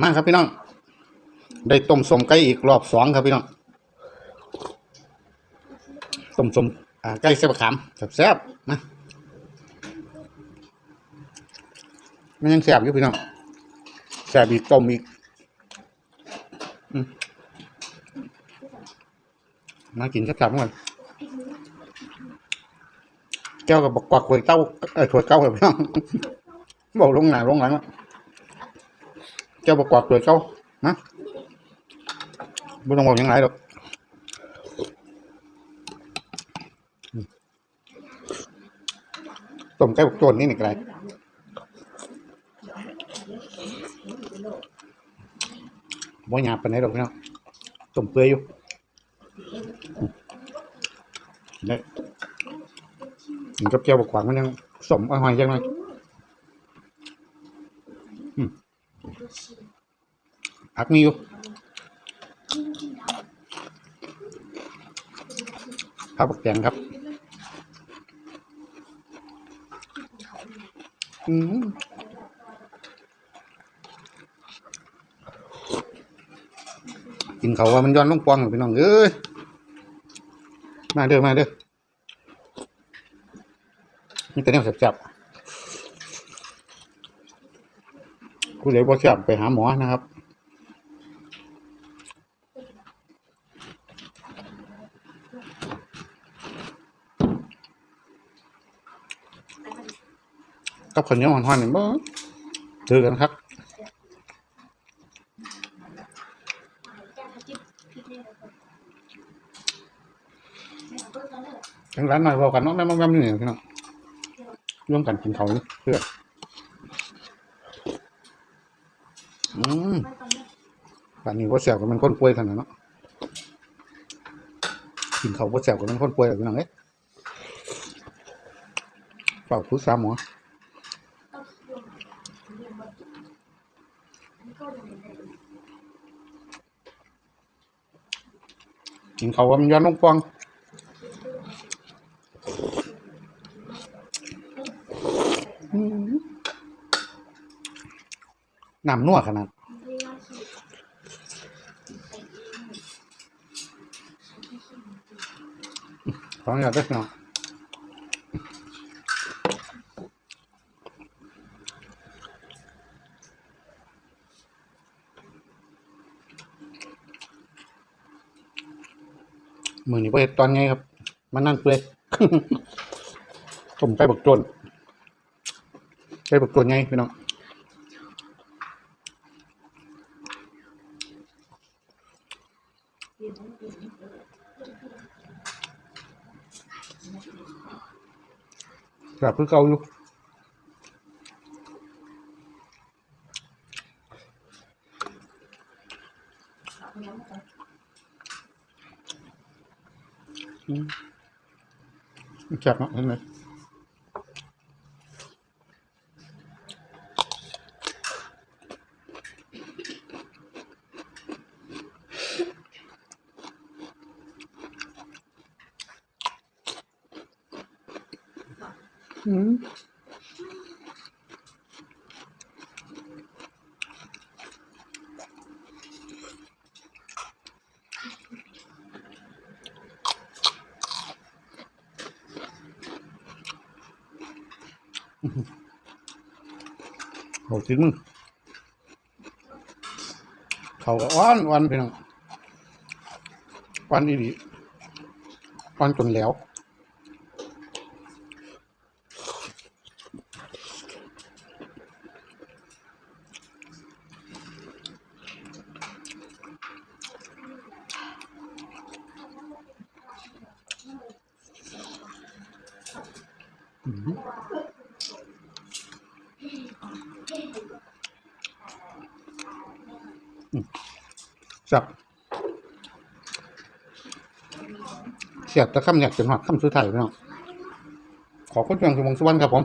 มาครับพี่น้อง ได้ต้มสมไก่อีกรอบสองครับพี่น้อง ต้มสมไก่เส้นบขามแซ่บๆนะมันยังแซ่บอยู่พี่น้องแซ่บอีกต้มอีกมากินแซ่บๆกันแก้วกับบกวักขวยเต้าเออถวยเก้าครับพี่น้องบอกลงหนาลงหลังอะ เจ้าประกอบตัวเจ้านะไม่ต้องบอกยังไงหรอกอืมต้มไก่บกโจนนี่นี่ไกลบ่หยาบไปไหนหรอกพี่น้องต้มเปื่อยอยู่เนี่ยกินกับเจ้าบกขวางมันยังสมอ่อยจังเล ยผักมีอยู่ผักปักแตงครับ อืมกินเขาว่ามันย้อนลงปองพี่น้องเอ้ย มาเด้อ มาเด้อมีแต่แนวแซ่บๆ ผู้ใดบ่แซ่บไปหาหมอนะครับกับข้าวเนียหอนๆนี่บ่ถือกันครับทั้งร้านหน่อยเว้ากันเนาะแม่ม่อมๆนี่พี่น้องร่วมกันกินเขาเพื่อ อืมป่านนี้บ่แซ่บก็มันคนป่วยเท่านั้นเนาะกินเขาวบ่แซ่บก็มันคนป่วยแล้วพี่น้องเอ้ยเฝ้าปรึกษาหมอกินเขาว่ามันย้อนลงปองอืม น้ำนัวขนาดขออนุญาตด้วยพี่น้องมือนี้พอเห็ดตอนไงครับ มันนั่นเปลยต้มไก่บักจนไก่บักจนไงพี่น้อง แบบคือเก่าอยู่จับเนาะเห็นไหม อืมเขาจริงมึงเขาก็อ้อนอ้อนพี่น้องอ้อนอีดีอ้อนจนแล้ว จับเสียบตะคำอยากจนหอดคำสุดท้ายพี่น้องขอคุณเพียงสมงสุวรรณครับผม